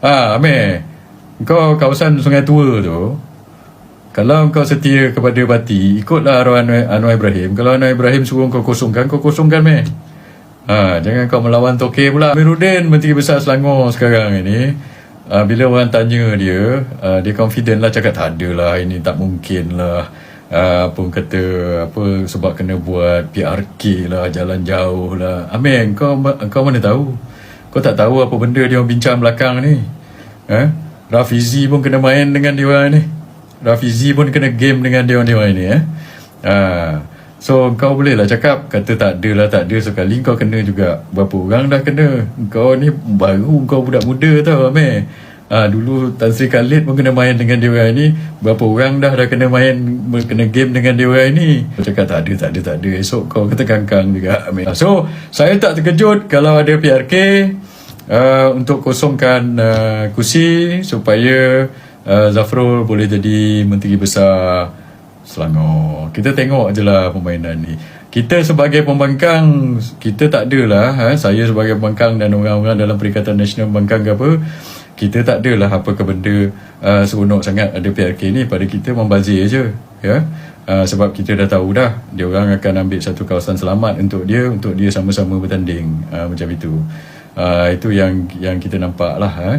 Ah, Amir. Kau kawasan Sungai Tua tu, kalau kau setia kepada parti, ikutlah arwah Anwar, Anwar Ibrahim. Kalau Anwar Ibrahim suruh kau kosongkan, kau kosongkan, meh. Ha, jangan kau melawan Tokeh pula. Amiruddin, Menteri Besar Selangor sekarang ini, uh, bila orang tanya dia, uh, dia confident lah cakap tak ada lah, ini tak mungkin lah. Uh, orang kata, apa sebab kena buat PRK lah, jalan jauh lah. Amin, kau, kau mana tahu? Kau tak tahu apa benda dia orang bincang belakang ni. Ha? Rafizi pun kena main dengan dia orang ni. Rafizi pun kena game dengan dia orang ni eh. Ha. So kau boleh lah cakap kata tak ada lah tak ada sekali kau kena juga berapa orang dah kena. Kau ni baru kau budak muda tau Amir. Ha, dulu Tan Sri Khalid pun kena main dengan dia orang ni. Berapa orang dah dah kena main kena game dengan dia orang ni. Cakap tak ada tak ada tak ada. Esok kau kata kangkang juga Amir. So saya tak terkejut kalau ada PRK uh, untuk kosongkan uh, kursi supaya uh, Zafrul boleh jadi Menteri Besar Selangor. Kita tengok je lah permainan ni. Kita sebagai pembangkang, kita tak adalah, ha, saya sebagai pembangkang dan orang-orang dalam Perikatan Nasional Pembangkang ke apa, kita tak adalah apa ke benda uh, seronok sangat ada PRK ni pada kita membazir je. Ya? Uh, sebab kita dah tahu dah, dia orang akan ambil satu kawasan selamat untuk dia, untuk dia sama-sama bertanding. Uh, macam itu. Uh, itu yang yang kita nampak lah. Ha.